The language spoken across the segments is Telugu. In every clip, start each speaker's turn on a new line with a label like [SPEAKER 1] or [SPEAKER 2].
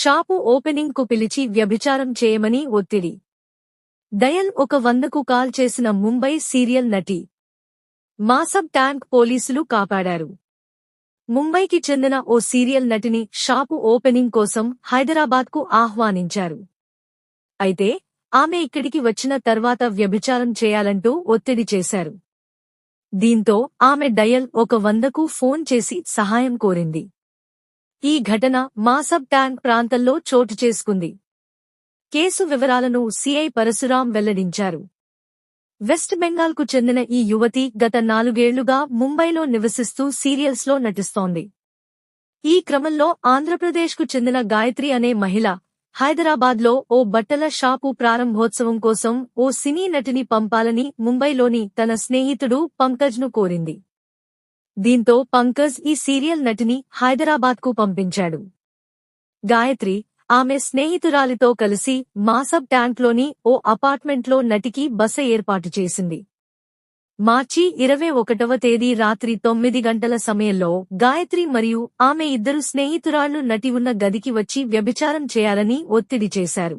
[SPEAKER 1] షాపు ఓపెనింగ్కు పిలిచి వ్యభిచారం చేయమని ఒత్తిడి. దయల్ ఒక వందకు కాల్ చేసిన ముంబై సీరియల్ నటి. మాసబ్ ట్యాంక్ పోలీసులు కాపాడారు. ముంబైకి చెందిన ఓ సీరియల్ నటిని షాపు ఓపెనింగ్ కోసం హైదరాబాద్కు ఆహ్వానించారు. అయితే ఆమె ఇక్కడికి వచ్చిన తర్వాత వ్యభిచారం చేయాలంటూ ఒత్తిడి చేశారు. దీంతో ఆమె డయల్ ఒక వందకు ఫోన్ చేసి సహాయం కోరింది. ఈ ఘటన మాసబ్ ట్యాంక్ ప్రాంతంలో చోటు చేసుకుంది. కేసు వివరాలను సిఐ పరశురాం వెల్లడించారు. వెస్ట్ బెంగాల్కు చెందిన ఈ యువతి గత నాలుగేళ్ళుగా ముంబైలో నివసిస్తూ సీరియల్స్లో నటిస్తోంది. ఈ క్రమంలో ఆంధ్రప్రదేశ్కు చెందిన గాయత్రి అనే మహిళ హైదరాబాద్లో ఓ బట్టల షాపు ప్రారంభోత్సవం కోసం ఓ సినీ నటిని పంపాలని ముంబైలోని తన స్నేహితుడు పంకజ్ను కోరింది. దీంతో పంకజ్ ఈ సీరియల్ నటిని హైదరాబాద్కు పంపించాడు. గాయత్రి ఆమె స్నేహితురాలితో కలిసి మాసబ్ ట్యాంక్లోని ఓ అపార్ట్మెంట్లో నటికి బస ఏర్పాటు చేసింది. మార్చి ఇరవై ఒకటవ తేదీ రాత్రి తొమ్మిది గంటల సమయంలో గాయత్రి మరియు ఆమె ఇద్దరు స్నేహితురాళ్ళు నటి ఉన్న గదికి వచ్చి వ్యభిచారం చేయాలని ఒత్తిడి చేశారు.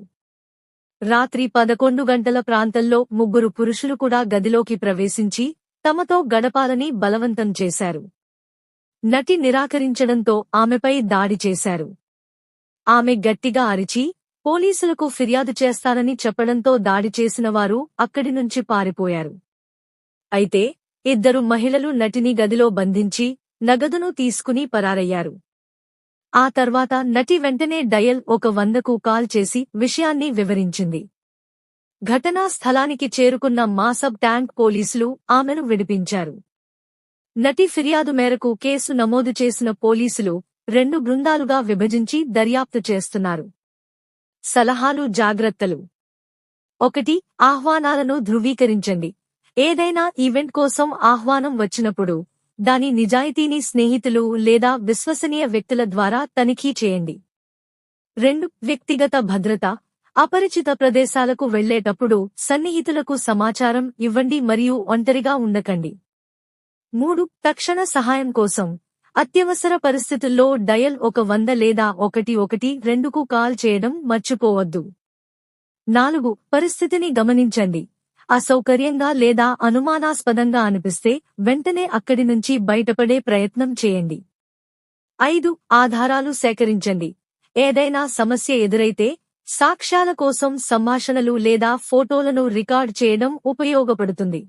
[SPEAKER 1] రాత్రి పదకొండు గంటల ప్రాంతంలో ముగ్గురు పురుషులు కూడా గదిలోకి ప్రవేశించి తమతో గడపాలని బలవంతం చేశారు. నటి నిరాకరించడంతో ఆమెపై దాడి చేశారు. ఆమె గట్టిగా అరిచి పోలీసులకు ఫిర్యాదు చేస్తానని చెప్పడంతో దాడి చేసిన వారు అక్కడి నుంచి పారిపోయారు. అయితే ఇద్దరు మహిళలు నటిని గదిలో బంధించి నగదును తీసుకుని పరారయ్యారు. ఆ తర్వాత నటి వెంటనే డయల్ ఒక వందకు కాల్ చేసి విషయాన్ని వివరించింది. ఘటనా స్థలానికి చేరుకున్న మాసబ్ ట్యాంక్ పోలీసులు ఆమెను విడిపించారు. నటి ఫిర్యాదు మేరకు కేసు నమోదు చేసిన పోలీసులు రెండు బృందాలుగా విభజించి దర్యాప్తు చేస్తున్నారు. సలహాలు జాగ్రత్తలు. ఒకటి ఆహ్వానాలను ధృవీకరించండి. ఏదైనా ఈవెంట్ కోసం ఆహ్వానం వచ్చినప్పుడు దాని నిజాయితీని స్నేహితులు లేదా విశ్వసనీయ వ్యక్తుల ద్వారా తనిఖీ చేయండి. రెండు వ్యక్తిగత భద్రత. అపరిచిత ప్రదేశాలకు వెళ్ళేటప్పుడు సన్నిహితులకు సమాచారం ఇవ్వండి మరియు ఒంటరిగా ఉండకండి. మూడు తక్షణ సహాయం కోసం. అత్యవసర పరిస్థితుల్లో డయల్ ఒక వంద లేదా ఒకటి ఒకటి రెండుకు కాల్ చేయడం మర్చిపోవద్దు. నాలుగు పరిస్థితిని గమనించండి. అసౌకర్యంగా లేదా అనుమానాస్పదంగా అనిపిస్తే వెంటనే అక్కడి నుంచి బయటపడే ప్రయత్నం చేయండి. ఐదు ఆధారాలు సేకరించండి. ఏదైనా సమస్య ఎదురైతే సాక్ష్యాల కోసం సంభాషణలు లేదా ఫోటోలను రికార్డ్ చేయడం ఉపయోగపడుతుంది.